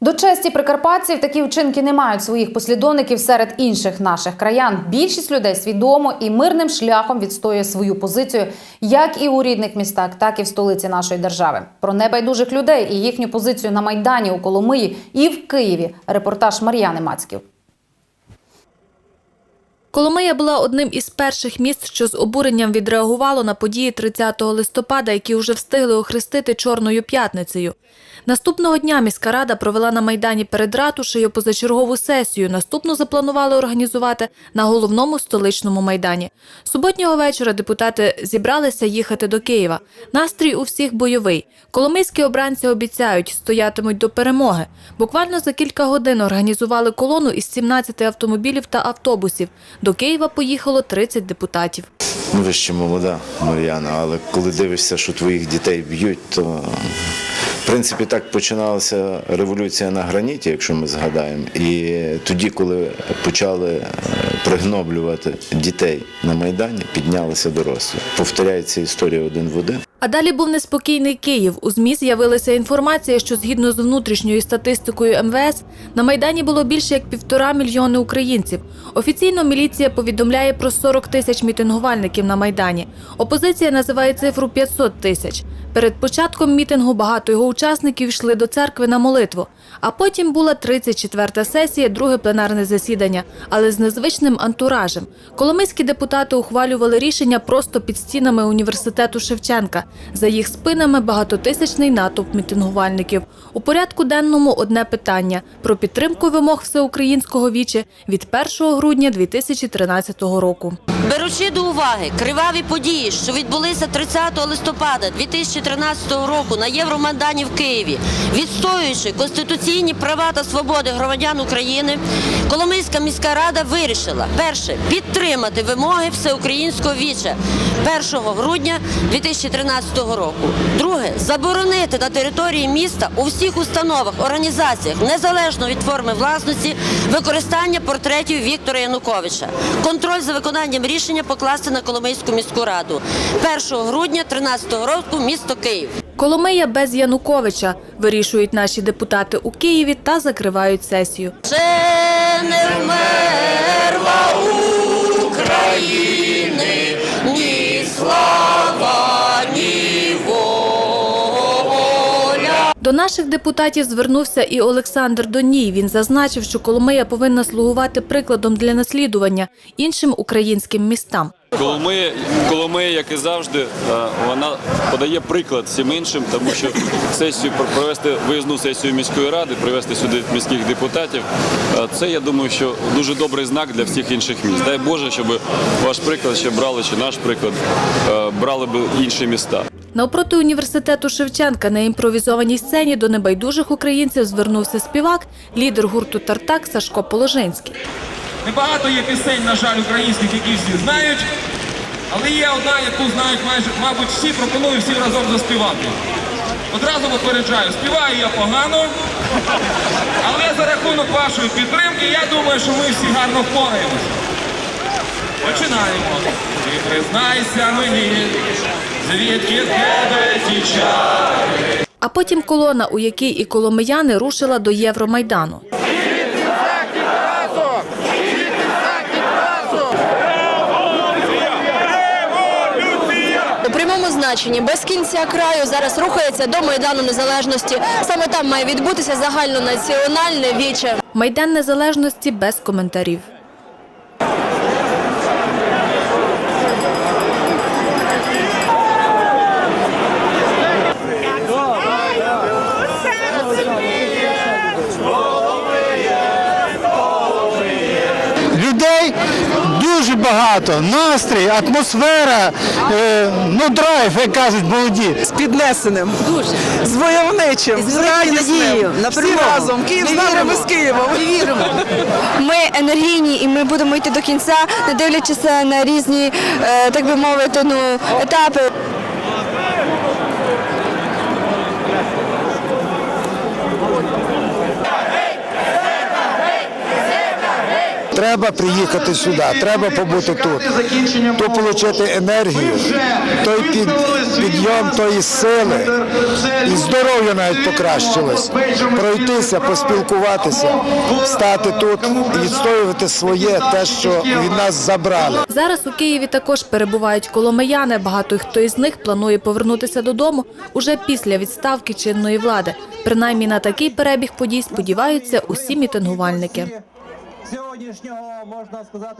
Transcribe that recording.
До честі прикарпатців такі вчинки не мають своїх послідовників серед інших наших краян. Більшість людей свідомо і мирним шляхом відстоює свою позицію як і у рідних містах, так і в столиці нашої держави. Про небайдужих людей і їхню позицію на майдані у Коломиї і в Києві. Репортаж Мар'яни Мацьків. Коломия була одним із перших міст, що з обуренням відреагувало на події 30 листопада, які вже встигли охрестити Чорною п'ятницею. Наступного дня міська рада провела на майдані перед ратушею позачергову сесію. Наступну запланували організувати на головному столичному майдані. Суботнього вечора депутати зібралися їхати до Києва. Настрій у всіх бойовий. Коломийські обранці обіцяють, стоятимуть до перемоги. Буквально за кілька годин організували колону із 17 автомобілів та автобусів. До Києва поїхало 30 депутатів. Ну, вище молода, Мар'яна, але коли дивишся, що твоїх дітей б'ють, то принципі так починалася революція на граніті, якщо ми згадаємо. І тоді, коли почали е, пригноблювати дітей на Майдані, піднялися дорослі. Повторяється історія один в один. А далі був неспокійний Київ. У ЗМІ з'явилася інформація, що згідно з внутрішньою статистикою МВС на майдані було більше як півтора мільйони українців. Офіційно міліція повідомляє про 40 тисяч мітингувальників на майдані. Опозиція називає цифру 500 тисяч. Перед початком мітингу багато його учасників йшли до церкви на молитву. А потім була 34-та сесія, друге пленарне засідання, але з незвичним антуражем. Коломийські депутати ухвалювали рішення просто під стінами університету Шевченка. За їх спинами багатотисячний натовп мітингувальників. У порядку денному одне питання про підтримку вимог всеукраїнського віче від 1 грудня 2013 року. Беручи до уваги криваві події, що відбулися 30 листопада 2013 року на Євромайдані в Києві, відстоюючи конституційні права та свободи громадян України, Коломийська міська рада вирішила перше підтримати вимоги всеукраїнського віча 1 грудня 2013 року. Друге заборонити на території міста у всіх установах, організаціях, незалежно від форми власності, використання портретів Віктора Януковича. Контроль за виконанням рішення покласти на Коломийську міську раду 1 грудня 2013 року місто Київ. Коломия без Януковича вирішують наші депутати у Києві та закривають сесію. Це не вмерла України, До наших депутатів звернувся і Олександр Доній. Він зазначив, що Коломия повинна слугувати прикладом для наслідування іншим українським містам. Коломия, Коломия, як і завжди, е, вона подає приклад всім іншим, тому що сесію провести виїзну сесію міської ради, привести сюди міських депутатів. е, Це я думаю, що дуже добрий знак для всіх інших міст. Дай Боже, щоб ваш приклад ще брали, чи наш приклад е, брали б інші міста. Навпроти університету Шевченка на імпровізованій сцені до небайдужих українців звернувся співак, лідер гурту Тартак Сашко Положинський. Небагато є пісень, на жаль, українських, які всі знають, але є одна, яку знають майже, мабуть, всі, пропоную всім разом заспівати. Одразу попереджаю, співаю я погано, але за рахунок вашої підтримки, я думаю, що ми всі гарно впораємося. Починаємо. Ти признайся мені, звідки в тебе ті чари. А потім колона, у якій і коломияни рушила до Євромайдану. Значенні без кінця краю зараз рухається до Майдану Незалежності. Саме там має відбутися загальнонаціональне віче. Майдан Незалежності без коментарів. Людей дуже багато, настрій, атмосфера, е, ну драйв, як кажуть молоді. з піднесеним, дуже з войовничим, з, радісним. на Всі разом. Київ з нами, ми з Києвом. віримо. Ми енергійні і ми будемо йти до кінця, не дивлячись на різні, е, так би мовити, ну етапи. Треба приїхати сюди, треба побути тут, тут отримати енергію, той під, підйом тої сили і здоров'я навіть покращилось. Пройтися, поспілкуватися, стати тут і відстоювати своє, те, що від нас забрали. Зараз у Києві також перебувають коломияни. Багато хто із них планує повернутися додому уже після відставки чинної влади. Принаймні на такий перебіг подій сподіваються усі мітингувальники. Сьогоднішнього можна сказати.